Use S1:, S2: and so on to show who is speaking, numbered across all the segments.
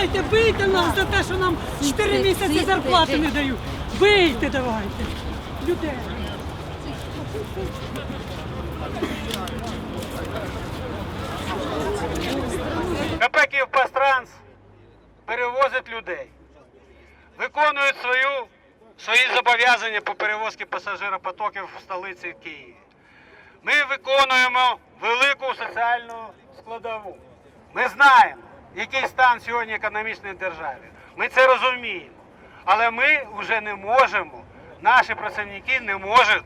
S1: Вийте нас за те, що нам 4 місяці зарплати не дають. Вийте давайте. Людей.
S2: КП «Київпастранс» перевозить людей, виконують свою, свої зобов'язання по перевозці пасажиропотоків в столиці Києві. Ми виконуємо велику соціальну складову. Ми знаємо, який стан сьогодні економічної держави. Ми це розуміємо. Але ми вже не можемо, наші працівники не можуть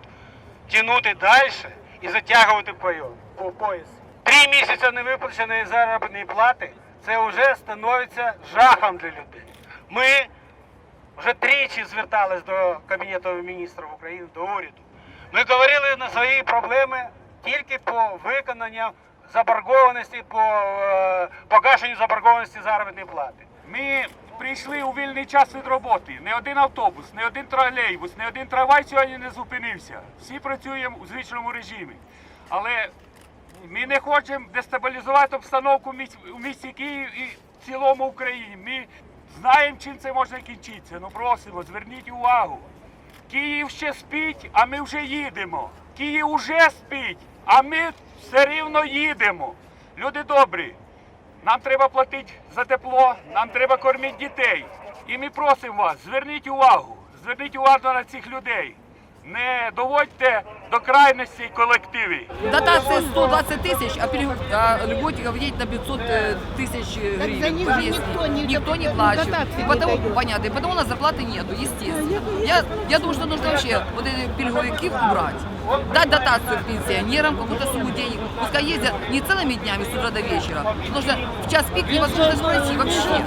S2: тягнути далі і затягувати по пояс. Три місяці невиплаченої заробітної плати це вже становиться жахом для людей. Ми вже тричі звертались до Кабінету міністрів України, до уряду. Ми говорили на свої проблеми тільки по виконанню заборгованості, по е, погашенню заборгованості заробітної плати.
S3: Ми прийшли у вільний час від роботи. Не один автобус, не один тролейбус, не один трамвай сьогодні не зупинився. Всі працюємо у звичному режимі. Але ми не хочемо дестабілізувати обстановку у місті Київ і в цілому Україні. Ми знаємо, чим це може кінчитися. Ну просимо, зверніть увагу. Київ ще спить, а ми вже їдемо. Київ уже спить, а ми все рівно їдемо. Люди добрі, нам треба платити за тепло, нам треба кормити дітей. І ми просимо вас, зверніть увагу, зверніть увагу на цих людей Не доводьте до крайності колективи.
S4: Дотация 120 тысяч, а, пере... а льготников едет на 500 э, тысяч э, гривен.
S5: за них
S4: в
S5: же
S4: месяц.
S5: никто не
S4: никто не
S5: доп-
S4: плачет.
S5: дотации
S4: И
S5: не
S4: потому,
S5: дает.
S4: понятно, и потому у нас зарплаты нету, естественно. Я, я думаю, что нужно вообще вот эти переговорки убрать. Дать дотацию пенсионерам, какую-то сумму денег. Пускай ездят не целыми днями с утра до вечера. Потому что в час пик невозможно пройти вообще.